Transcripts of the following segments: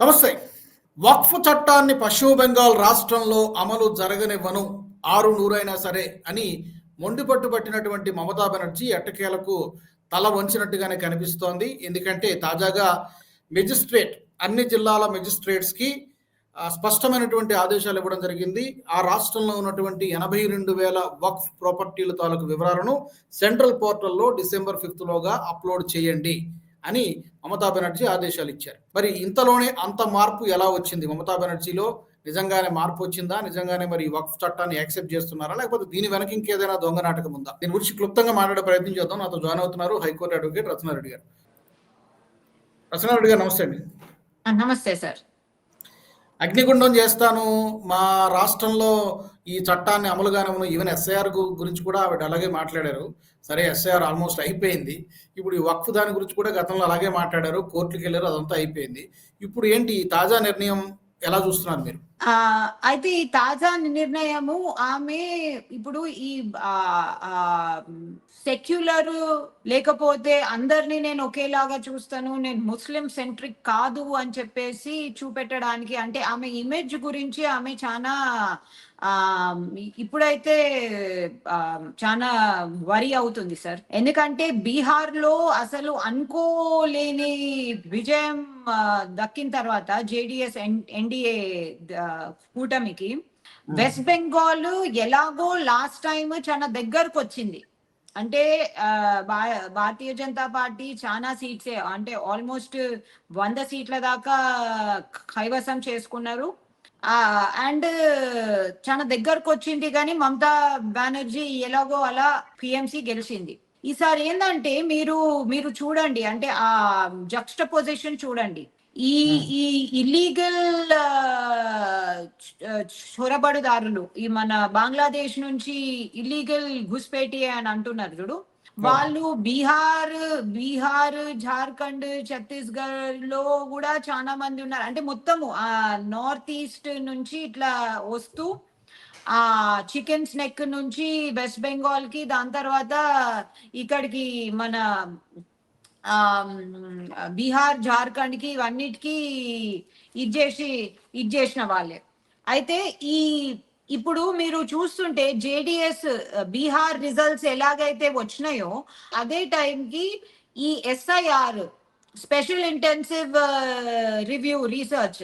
నమస్తే. వక్ఫ్ చట్టాన్ని పశ్చిమ బెంగాల్ రాష్ట్రంలో అమలు జరగనివ్వను. ఆరు నూరైనా సరే అని మొండిపట్టు పట్టినటువంటి మమతా బెనర్జీ ఎట్టకేలకు తల వంచినట్టుగానే కనిపిస్తోంది. ఎందుకంటే తాజాగా మెజిస్ట్రేట్ అన్ని జిల్లాల మెజిస్ట్రేట్స్కి స్పష్టమైనటువంటి ఆదేశాలు ఇవ్వడం జరిగింది. ఆ రాష్ట్రంలో ఉన్నటువంటి ఎనభై రెండు వేల వక్ఫ్ ప్రాపర్టీల తాలూకు వివరాలను సెంట్రల్ పోర్టల్లో డిసెంబర్ ఫిఫ్త్లోగా అప్లోడ్ చేయండి. అని మమతా బెనర్జీ ఆదేశాలు ఇచ్చారు. మరి ఇంతలోనే అంత మార్పు ఎలా వచ్చింది? మమతా బెనర్జీలో నిజంగానే మార్పు వచ్చిందా? నిజంగానే మరి వక్ఫ్ చట్టాన్ని యాక్సెప్ట్ చేస్తున్నారా? లేకపోతే దీని వెనక ఇంకేదైనా దొంగ నాటకం ఉందా? దీని గురించి క్లుప్తంగా మాట్లాడే ప్రయత్నం చేద్దాం. నాతో జాయిన్ అవుతున్నారు హైకోర్టు అడ్వకేట్ రత్నారెడ్డి గారు. రత్నారెడ్డి గారు నమస్తే అండి. నమస్తే సార్. అగ్నిగుండం చేస్తాను. మా రాష్ట్రంలో ఈ చట్టాన్ని అమలుగానము ఈవెన్ ఎస్ఐఆర్ గురించి కూడా ఆవిడ అలాగే మాట్లాడారు. సరే ఎస్ఐఆర్ ఆల్మోస్ట్ అయిపోయింది. ఇప్పుడు ఈ వక్ఫ్ దాని గురించి కూడా గతంలో అలాగే మాట్లాడారు. కోర్టుకి వెళ్ళారు అదంతా అయిపోయింది. ఇప్పుడు ఏంటి ఈ తాజా నిర్ణయం ఎలా చూస్తున్నారు మీరు? అయితే ఈ తాజా నిర్ణయము ఆమె ఇప్పుడు ఈ సెక్యులర్ లేకపోతే అందరినీ నేను ఒకేలాగా చూస్తాను నేను ముస్లిం సెంట్రిక్ కాదు అని చెప్పేసి చూపెట్టడానికి అంటే ఆమె ఇమేజ్ గురించి ఆమె చాలా ఇప్పుడైతే చాలా వరి అవుతుంది సార్. ఎందుకంటే బీహార్లో అసలు అనుకోలేని విజయం దక్కిన తర్వాత జేడిఎస్ ఎన్డీఏ కూటమికి వెస్ట్ బెంగాల్ ఎలాగో లాస్ట్ టైం చాలా దగ్గరకు వచ్చింది అంటే భారతీయ జనతా పార్టీ చాలా సీట్స్ అంటే ఆల్మోస్ట్ వంద సీట్ల దాకా కైవసం చేసుకున్నారు. అండ్ చాలా దగ్గరకు వచ్చింది కానీ మమతా బెనర్జీ ఎలాగో అలా పిఎంసి గెలిచింది. ఈసారి ఏంటంటే మీరు మీరు చూడండి అంటే ఆ జక్స్ట పొజిషన్ చూడండి. ఈ ఈ ఇల్లీగల్ చొరబడుదారులు ఈ మన బంగ్లాదేశ్ నుంచి ఇల్లీగల్ ఘుస్పేటి అని అంటున్నారు చూడు. వాళ్ళు బీహార్ బీహార్ జార్ఖండ్ ఛత్తీస్గఢ్లో కూడా చాలా మంది ఉన్నారు. అంటే మొత్తము ఆ నార్త్ ఈస్ట్ నుంచి ఇట్లా వస్తూ ఆ చికెన్ స్నెక్ నుంచి వెస్ట్ బెంగాల్కి దాని తర్వాత ఇక్కడికి మన ఆ బీహార్ జార్ఖండ్కి ఇవన్నిటికి ఇది చేసి ఇది చేసిన వాళ్ళే. అయితే ఈ ఇప్పుడు మీరు చూస్తుంటే జేడిఎస్ బీహార్ రిజల్ట్స్ ఎలాగైతే వచ్చినాయో అదే టైంకి ఈ SIR special intensive review research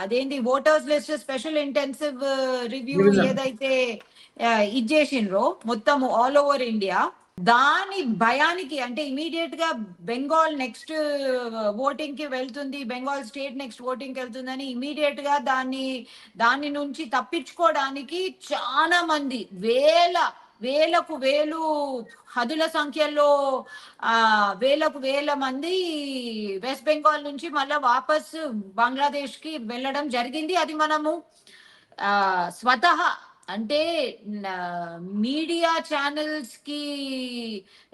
అదేంటి voters list special intensive review. ఏదైతే ఆ, ఇది చేసిండ్రో మొత్తము ఆల్ ఓవర్ ఇండియా దాని భయానికి అంటే ఇమీడియట్గా బెంగాల్ నెక్స్ట్ ఓటింగ్ uh, కి వెళ్తుంది బెంగాల్ స్టేట్ నెక్స్ట్ ఓటింగ్కి వెళ్తుందని ఇమీడియట్గా దాన్ని దాని నుంచి తప్పించుకోవడానికి చాలా మంది వేల వేలకు వేలు హదుల సంఖ్యలో ఆ వేలకు వేల మంది వెస్ట్ బెంగాల్ నుంచి మళ్ళా వాపస్ బంగ్లాదేశ్కి వెళ్ళడం జరిగింది. అది మనము ఆ స్వతహా అంటే మీడియా ఛానల్స్కి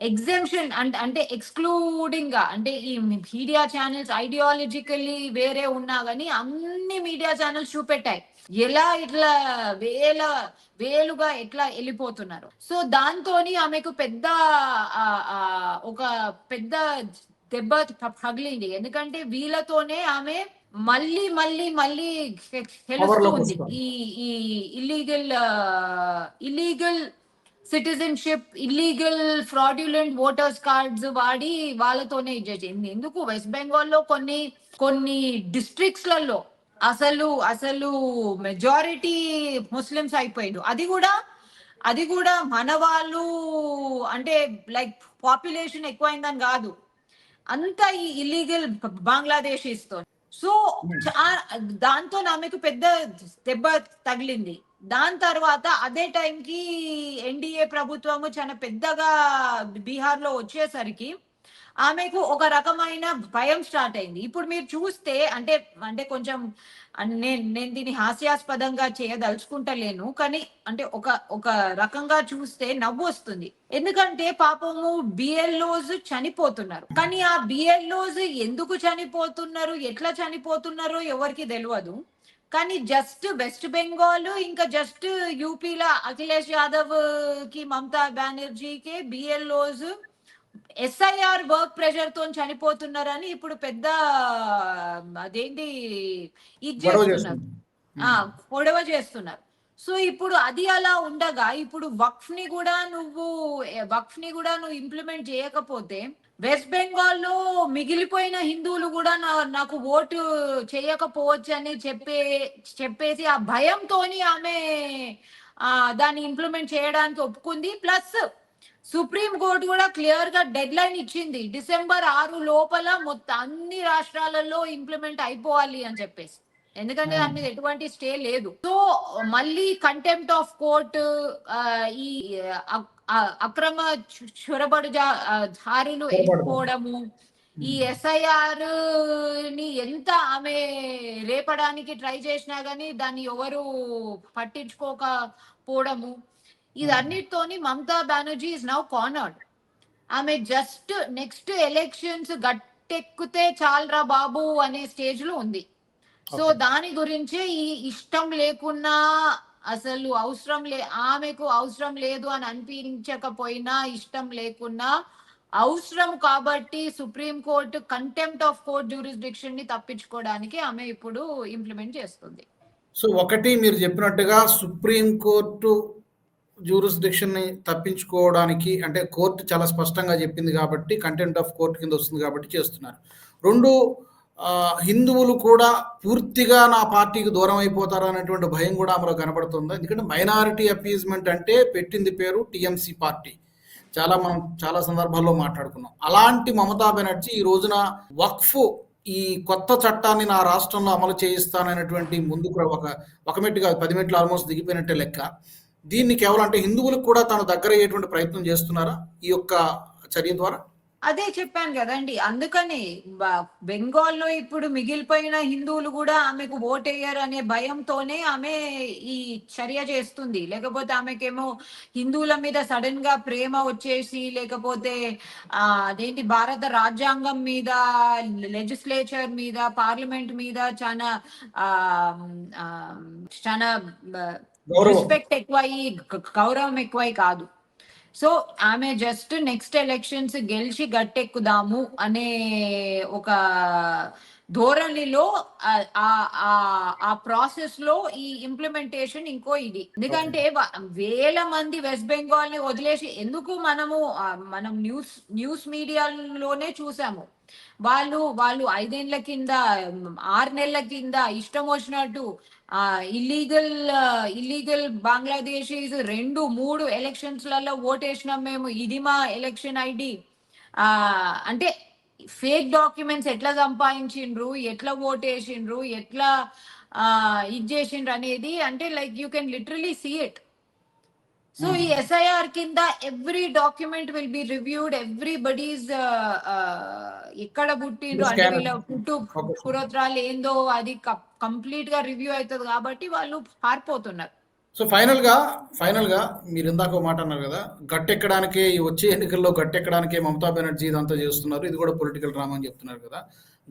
ఎగ్జామ్షన్ అంటే అంటే ఎక్స్క్లూడింగ్గా అంటే ఈ మీడియా ఛానల్స్ ఐడియాలజికల్లీ వేరే ఉన్నా కానీ అన్ని మీడియా ఛానల్స్ చూపెట్టాయి. ఎలా ఇట్లా వేల వేలుగా ఎట్లా వెళ్ళిపోతున్నారు సో దాంతోని ఆమెకు పెద్ద ఒక పెద్ద దెబ్బ పగిలింది. ఎందుకంటే వీళ్ళతోనే ఆమె మళ్ళీ మళ్ళీ మళ్ళీ ఉంది. ఈ ఈ illegal illegal citizenship illegal fraudulent voters cards వాడి వాళ్ళతోనే ఇది చేసింది ఎందుకు? వెస్ట్ బెంగాల్లో కొన్ని కొన్ని డిస్ట్రిక్ట్స్లలో అసలు అసలు మెజారిటీ ముస్లిమ్స్ అయిపోయిండు. అది కూడా అది కూడా మన వాళ్ళు అంటే లైక్ పాపులేషన్ ఎక్కువైందని కాదు. అంతా ఈ ఇల్లీగల్ బంగ్లాదేశీస్తో సో దాంతో దాంతో మీకు పెద్ద దెబ్బ తగిలింది. దాని తర్వాత అదే టైంకి ఎన్డీఏ ప్రభుత్వము చాలా పెద్దగా బీహార్లో వచ్చేసరికి ఆమెకు ఒక రకమైన భయం స్టార్ట్ అయింది. ఇప్పుడు మీరు చూస్తే అంటే అంటే కొంచెం నేను నేను దీన్ని హాస్యాస్పదంగా చేయదలుచుకుంటలేను కానీ అంటే ఒక ఒక రకంగా చూస్తే నవ్వు వస్తుంది. ఎందుకంటే పాపము బిఎల్ఓస్ చనిపోతున్నారు. కానీ ఆ బిఎల్ఓస్ ఎందుకు చనిపోతున్నారు ఎట్లా చనిపోతున్నారో ఎవరికి తెలియదు కానీ జస్ట్ వెస్ట్ బెంగాల్ ఇంకా జస్ట్ యూపీలో అఖిలేష్ యాదవ్కి మమతా బెనర్జీకి బిఎల్ఓస్ ఎస్ఐఆర్ వర్క్ ప్రెషర్తో చనిపోతున్నారని ఇప్పుడు పెద్ద అదేంటి ఇది చేస్తున్నారు. గొడవ చేస్తున్నారు. సో ఇప్పుడు అది అలా ఉండగా ఇప్పుడు వక్ఫ్ని కూడా నువ్వు వక్ఫ్ని కూడా నువ్వు ఇంప్లిమెంట్ చేయకపోతే వెస్ట్ బెంగాల్లో మిగిలిపోయిన హిందువులు కూడా నాకు ఓటు చేయకపోవచ్చు అని చెప్పే చెప్పేసి ఆ భయంతోని ఆమె దాన్ని ఇంప్లిమెంట్ చేయడానికి ఒప్పుకుంది. ప్లస్ సుప్రీం కోర్టు కూడా క్లియర్గా డెడ్ లైన్ ఇచ్చింది. డిసెంబర్ ఆరు లోపల మొత్తం అన్ని రాష్ట్రాలలో ఇంప్లిమెంట్ అయిపోవాలి అని చెప్పేసి. ఎందుకంటే దాని మీద ఎటువంటి స్టే లేదు. సో మళ్ళీ కంటెంప్ట్ ఆఫ్ కోర్ట్ ఈ అక్రమ చొరబడు దారులు వెళ్ళిపోవడము ఈ ఎస్ఐఆర్ని ఎంత ఆమె రేపడానికి ట్రై చేసినా గానీ దాన్ని ఎవరు పట్టించుకోకపోవడము. ఇదన్నిటితోని Mamata Banerjee is now cornered ఆమె జస్ట్ నెక్స్ట్ ఎలక్షన్స్ గట్టెక్కితే చాలరా బాబు అనే స్టేజ్లో ఉంది. సో. దాని గురించి ఈ ఇష్టం లేకున్నా అసలు అవసరం లే ఆమెకు అవసరం లేదు అని అనిపించకపోయినా ఇష్టం లేకున్నా అవసరం కాబట్టి supreme court contempt of court జ్యూరిస్డిక్షన్ని తప్పించుకోవడానికి ఆమె ఇప్పుడు ఇంప్లిమెంట్ చేస్తుంది. సో ఒకటి మీరు చెప్పినట్టుగా సుప్రీం కోర్టు ని తప్పించుకోవడానికి అంటే కోర్టు చాలా స్పష్టంగా చెప్పింది కాబట్టి కంటెంట్ ఆఫ్ కోర్టు కింద వస్తుంది కాబట్టి చేస్తున్నారు. రెండు హిందువులు కూడా పూర్తిగా నా పార్టీకి దూరం అయిపోతారు అనేటువంటి భయం కూడా ఆమెలో కనబడుతుంది. ఎందుకంటే మైనారిటీ అపీజ్మెంట్ అంటే పెట్టింది పేరు టీఎంసీ పార్టీ. చాలా మనం చాలా సందర్భాల్లో మాట్లాడుకున్నాం. అలాంటి మమతా బెనర్జీ ఈ రోజున వక్ఫ్ ఈ కొత్త చట్టాన్ని నా రాష్ట్రంలో అమలు చేయిస్తాననేటువంటి ముందుకు ఒక ఒక మెట్టు కాదు పది మెట్లు ఆల్మోస్ట్ దిగిపోయినట్టే లెక్క. దీన్ని కేవలం అంటే హిందువులకు కూడా తాను దగ్గర అయ్యేటువంటి ప్రయత్నం చేస్తున్నారా ఈ యొక్క చర్య ద్వారా? అదే చెప్పాను కదండి. అందుకని బెంగాల్లో ఇప్పుడు మిగిలిపోయిన హిందువులు కూడా ఆమెకు ఓటేయరు అనే భయంతోనే ఆమె ఈ చర్య చేస్తుంది. లేకపోతే ఆమెకేమో హిందువుల మీద సడన్గా ప్రేమ వచ్చేసి లేకపోతే ఆ అదేంటి భారత రాజ్యాంగం మీద లెజిస్లేచర్ మీద పార్లమెంట్ మీద చాలా ఆ చాలా రెస్పెక్ట్ ఎక్కువై గౌరవం ఎక్కువై కాదు. సో ఆమె జస్ట్ నెక్స్ట్ ఎలక్షన్స్ గెలిచి గట్టెక్కుదాము అనే ఒక ధోరణిలో ఆ- ఆ- ఆ- ఆ ప్రాసెస్లో ఈ ఇంప్లిమెంటేషన్ ఇంకో ఇది. ఎందుకంటే వేల మంది వెస్ట్ బెంగాల్ని వదిలేసి ఎందుకు మనము మనం న్యూస్ న్యూస్ మీడియాలోనే చూసాము. వాళ్ళు వాళ్ళు ఐదేళ్ళ కింద ఆరు నెలల కింద ఇష్టం వచ్చినట్టు ఇల్లీగల్ ఇల్లీగల్ బంగ్లాదేశీస్ రెండు మూడు ఎలక్షన్స్లలో ఓటేసినాం మేము. ఇది మా ఎలక్షన్ ఐడి ఆ అంటే ఫేక్ డాక్యుమెంట్స్ ఎట్లా సంపాదించిండ్రు ఎట్లా ఓటేసిండ్రు ఎట్లా ఆ ఇది చేసిండ్రు అనేది అంటే like you can literally see it so ఈ ఎస్ఐఆర్ కింద every document will be reviewed everybody's ఎక్కడ పుట్టిండ్రు అంటే పుట్టు. పురోత్రాలు ఏందో అది కంప్లీట్గా రివ్యూ అవుతుంది కాబట్టి వాళ్ళు పారిపోతున్నారు. సో ఫైనల్గా ఫైనల్గా మీరు ఇందాక మాట అన్నారు కదా గట్టెక్కడానికే వచ్చే ఎన్నికల్లో గట్టెక్కడానికే మమతా బెనర్జీ ఇదంతా చేస్తున్నారు. ఇది కూడా పొలిటికల్ డ్రామా అని చెప్తున్నారు కదా.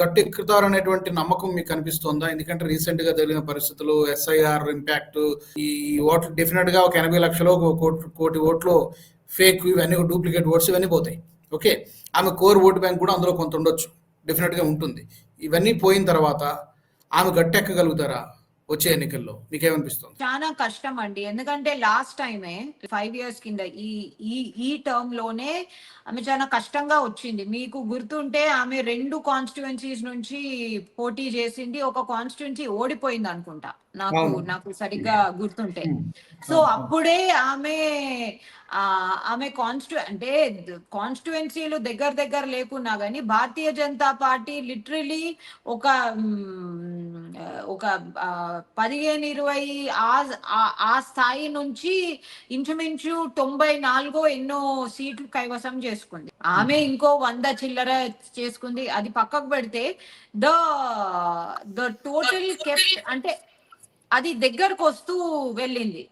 గట్టెక్కుతారు అనేటువంటి నమ్మకం మీకు కనిపిస్తోందా? ఎందుకంటే రీసెంట్గా జరిగిన పరిస్థితులు ఎస్ఐఆర్ ఇంపాక్ట్ ఈ ఓట్లు డెఫినెట్గా ఒక ఎనభై లక్షలు ఒక కోటి కోటి ఓట్లు ఫేక్ ఇవన్నీ డూప్లికేట్ ఓట్స్ ఇవన్నీ పోతాయి. ఓకే? ఆమె కోర్ ఓటు బ్యాంక్ కూడా అందులో కొంత ఉండొచ్చు. డెఫినెట్గా ఉంటుంది. ఇవన్నీ పోయిన తర్వాత ఆమె గట్టెక్కగలుగుతారా? వచ్చే ఎన్నికల్లో మీకేమనిపిస్తుంది? చాలా కష్టం అండి ఎందుకంటే లాస్ట్ టైమే ఫైవ్ ఇయర్స్ కింద ఈ ఈ ఈ టర్మ్లోనే ఆమె చాలా కష్టంగా వచ్చింది. మీకు గుర్తుంటే ఆమె రెండు కాన్స్టిట్యువెన్సీస్ నుంచి పోటీ చేసింది. ఒక కాన్స్టిట్యువెన్సీ ఓడిపోయింది అనుకుంటా నాకు. నాకు సరిగ్గా గుర్తుంటే. సో అప్పుడే ఆమె ఆమె కాన్స్టిట్యూ అంటే కాన్స్టిట్యువెన్సీలు దగ్గర దగ్గర లేకున్నా కానీ భారతీయ జనతా పార్టీ లిటరలీ ఒక ఒక పదిహేను ఇరవై ఆ- ఆ- ఆ స్థాయి నుంచి ఇంచుమించు తొంభై నాలుగో ఎన్నో సీట్లు కైవసం చేసుకుంది. ఆమె ఇంకో వంద చిల్లర చేసుకుంది. అది పక్కకు పెడితే ద ద టోటల్ కెప్ట్ అంటే అది దగ్గరకు వస్తూ వెళ్ళింది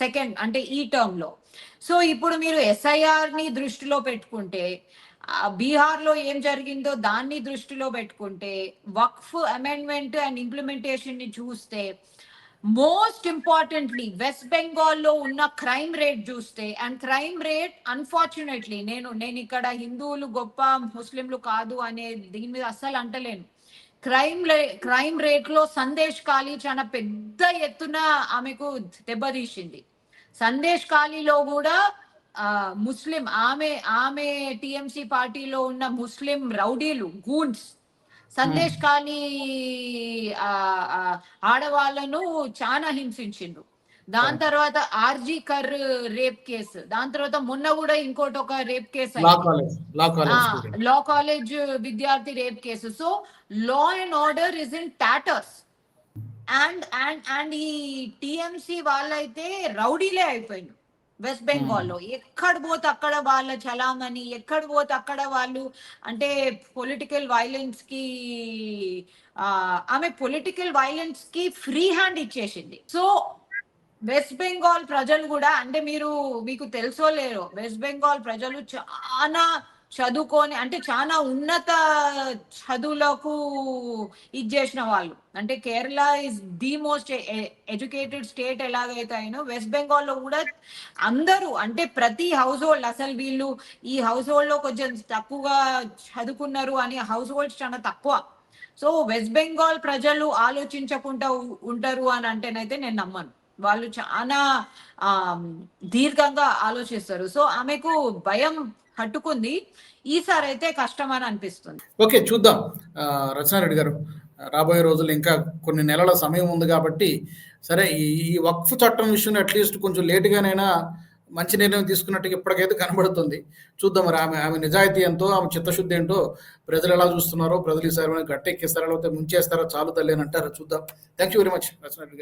సెకండ్ అంటే ఈ టర్మ్లో. సో ఇప్పుడు మీరు ఎస్ఐఆర్ని దృష్టిలో పెట్టుకుంటే బీహార్లో ఏం జరిగిందో దాన్ని దృష్టిలో పెట్టుకుంటే వక్ఫ్ అమెండ్మెంట్ అండ్ ఇంప్లిమెంటేషన్ని చూస్తే మోస్ట్ ఇంపార్టెంట్లీ వెస్ట్ బెంగాల్లో ఉన్న క్రైమ్ రేట్ చూస్తే అండ్ క్రైమ్ రేట్ అన్ఫార్చునేట్లీ నేను నేను ఇక్కడ హిందువులు గొప్ప ముస్లింలు కాదు అనే దీని మీద అస్సలు అంటలేను. క్రైమ్ క్రైమ్ రేట్లో సందేశ్ ఖాళీ చాలా పెద్ద ఎత్తున ఆమెకు దెబ్బతీసింది సందేశ్ ఖాళీలో కూడా ముస్లిం ఆమె ఆమె టిఎంసి పార్టీలో ఉన్న ముస్లిం రౌడీలు గూన్స్ సందేశ్ ఖాళీ ఆ, ఆ, ఆడవాళ్ళను చాలా హింసించిండ్రు. దాని తర్వాత ఆర్జీ కర్ రేప్ కేసు. దాని తర్వాత మొన్న కూడా ఇంకోటి ఒక rape case law. College law law విద్యార్థి rape case. So law and order is in tatters and and and ఈ టిఎంసి వాళ్ళైతే రౌడీలే అయిపోయింది వెస్ట్ బెంగాల్లో ఎక్కడ పోతే అక్కడ వాళ్ళ చలామణి ఎక్కడ పోతే అక్కడ వాళ్ళు అంటే పొలిటికల్ వైలెన్స్కి ఆమె పొలిటికల్ వైలెన్స్కి ఫ్రీ హ్యాండ్ ఇచ్చేసింది. సో వెస్ట్ బెంగాల్ ప్రజలు కూడా అంటే మీరు మీకు తెలుసో లేరో వెస్ట్ బెంగాల్ ప్రజలు చాలా చదువుకొని అంటే చాలా ఉన్నత చదువులకు ఇది చేసిన వాళ్ళు. అంటే Kerala is the most educated state ఎలాగైతే అయినో వెస్ట్ బెంగాల్లో కూడా అందరూ అంటే ప్రతి హౌస్ హోల్డ్ అసలు వీళ్ళు ఈ హౌస్ హోల్డ్లో కొంచెం తక్కువగా చదువుకున్నారు అని హౌస్ హోల్డ్స్ చాలా తక్కువ. సో వెస్ట్ బెంగాల్ ప్రజలు ఆలోచించకుండా ఉంటారు అని అంటేనైతే నేను నమ్మను. వాళ్ళు చాలా ఆ, దీర్ఘంగా ఆలోచిస్తారు. సో ఆమెకు భయం హట్టుకుంది. ఈసారి అయితే కష్టం అని అనిపిస్తుంది. ఓకే చూద్దాం. రచనారెడ్డి గారు రాబోయే రోజులు ఇంకా కొన్ని నెలల సమయం ఉంది కాబట్టి సరే ఈ ఈ వక్ఫ్ చట్టం విషయంలో అట్లీస్ట్ కొంచెం లేటుగానైనా మంచి నిర్ణయం తీసుకున్నట్టుగా ఇప్పటికైతే కనబడుతుంది. చూద్దాం మరి ఆమె ఆమె నిజాయితీ ఎంతో ఆమె చిత్తశుద్ధి ఏంటో ప్రజలు ఎలా చూస్తున్నారో ప్రజలు ఈసారి గట్టెక్కిస్తారా లేకపోతే ముంచేస్తారా చాలు తల్లి అని అంటారా చూద్దాం. థ్యాంక్ యూ వెరీ మచ్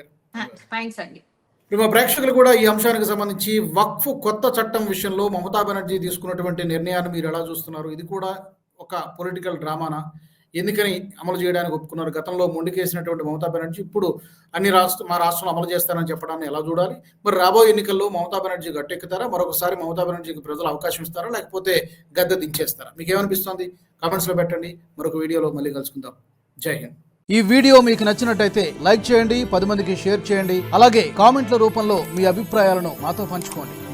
గారు. థ్యాంక్స్ అండి. ఇప్పుడు మా ప్రేక్షకులు కూడా ఈ అంశానికి సంబంధించి వక్ఫ్ కొత్త చట్టం విషయంలో మమతా బెనర్జీ తీసుకున్నటువంటి నిర్ణయాన్ని మీరు ఎలా చూస్తున్నారు? ఇది కూడా ఒక పొలిటికల్ డ్రామానా ఎందుకని అమలు చేయడానికి ఒప్పుకున్నారు? గతంలో మొండికేసినటువంటి మమతా బెనర్జీ ఇప్పుడు అన్ని రాష్ట్ర మా రాష్ట్రంలో అమలు చేస్తారని చెప్పడాన్ని ఎలా చూడాలి? మరి రాబోయే ఎన్నికల్లో మమతా బెనర్జీ గట్టెక్కుతారా? మరొకసారి మమతా బెనర్జీకి ప్రజలు అవకాశం ఇస్తారా? లేకపోతే గద్దె దించేస్తారా? మీకు ఏమనిపిస్తుంది కామెంట్స్లో పెట్టండి. మరొక వీడియోలో మళ్ళీ కలుసుకుందాం. జై హింద్. ఈ వీడియో మీకు నచ్చినట్టయితే లైక్ చేయండి పది మందికి షేర్ చేయండి. అలాగే కామెంట్ల రూపంలో మీ అభిప్రాయాలను మాతో పంచుకోండి.